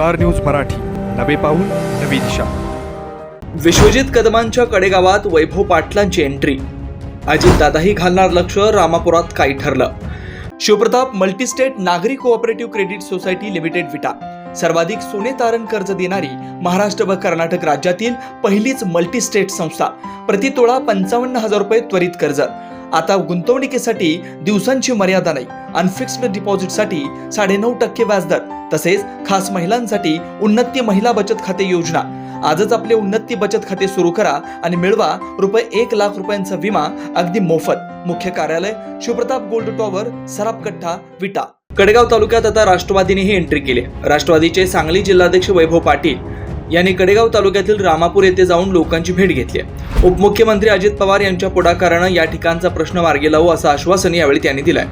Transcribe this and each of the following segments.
Star news Marathi. नवे पाऊल नवी दिशा. विश्वजित कदमांच्या कडेगावात वैभव पाटलांची एंट्री अजितदादाही घालणार लक्ष रामापुरात काही ठरलं. शिवप्रताप मल्टीस्टेट नागरी cooperative credit society limited Vita. सर्वाधिक सोने तारण कर्ज देणारी महाराष्ट्र व कर्नाटक राज्यातील पहिलीच मल्टीस्टेट संस्था. प्रतितोळा पंचावन्न हजार रुपये त्वरित कर्ज. आता गुंतवणुकीसाठी दिवसांची मर्यादा नाही. अनफिक्स्ड डिपॉझिटसाठी साडेनऊ टक्के व्याजदर तसेच खास महिलांसाठी उन्नती महिला बचत खाते योजना. आजच आपले उन्नती बचत खाते सुरू करा आणि मिळवा रुपये एक लाख रुपयांचा विमा अगदी मोफत. मुख्य कार्यालय शिवप्रताप गोल्ड टॉवर सरापकट्टा विटा. कडेगाव तालुक्यात आता राष्ट्रवादीनेही एंट्री केली. राष्ट्रवादीचे सांगली जिल्हाध्यक्ष वैभव पाटील यांनी कडेगाव तालुक्यातील रामापूर येथे जाऊन लोकांची भेट घेतली आहे. उपमुख्यमंत्री अजित पवार यांच्या पुढाकारानं या ठिकाणचा प्रश्न मार्गी लावू असं आश्वासन यावेळी त्यांनी दिलंय.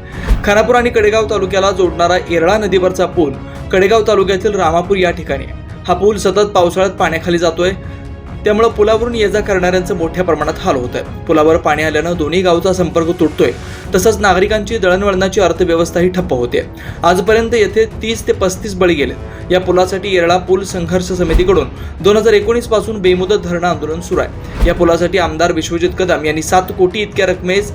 खानापूर आणि कडेगाव तालुक्याला जोडणारा येरळा नदीवरचा पूल कडेगाव तालुक्यातील रामापूर या ठिकाणी हा पूल सतत पावसाळ्यात पाण्याखाली जातोय. त्यामुळे पुलावरून ये जा करणाऱ्यांचं मोठ्या प्रमाणात हाल होत आहे पुलावर पाणी आल्यानं दोन्ही गावचा संपर्क तुटतोय. तसंच नागरिकांची दळणवळणाची अर्थव्यवस्थाही ठप्प होते आजपर्यंत येथे तीस ते पस्तीस बळी गेले या पुलासाठी येरळा पूल संघर्ष समितीकडून दोन हजार एकोणीसपासून बेमुदत धरणं आंदोलन सुरू आहे. या पुलासाठी आमदार विश्वजित कदम यांनी सात कोटी इतक्या रकमेस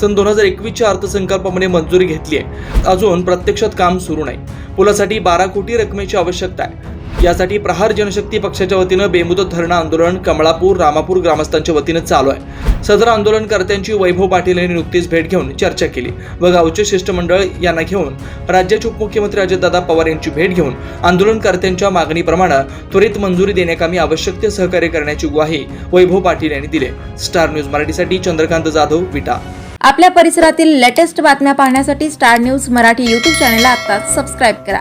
सन दोन हजार एकवीसच्या अर्थसंकल्पामध्ये मंजुरी घेतली आहे. अजून प्रत्यक्षात काम सुरू नाही. पुलासाठी बारा कोटी रकमेची आवश्यकता आहे. यासाठी प्रहार जनशक्ती पक्षाच्या वतीनं बेमुदत धरणं आंदोलन कमळापूर रामापूर ग्रामस्थांच्या वतीनं चालू आहे. सदर आंदोलनकर्त्यांची वैभव पाटील यांनी नुकतीच भेट घेऊन चर्चा केली व गावचे शिष्टमंडळ यांना घेऊन राज्याचे उपमुख्यमंत्री अजितदादा पवार यांची भेट घेऊन आंदोलनकर्त्यांच्या मागणीप्रमाणे त्वरित मंजुरी देण्याकामी आवश्यक ते सहकार्य करण्याची ग्वाही वैभव पाटील यांनी दिली. स्टार न्यूज मराठीसाठी चंद्रकांत जाधव विटा. आपल्या परिसरातील लेटेस्ट बातम्या पाहण्यासाठी स्टार न्यूज मराठी यूट्यूब चॅनलला आता सबस्क्राईब करा.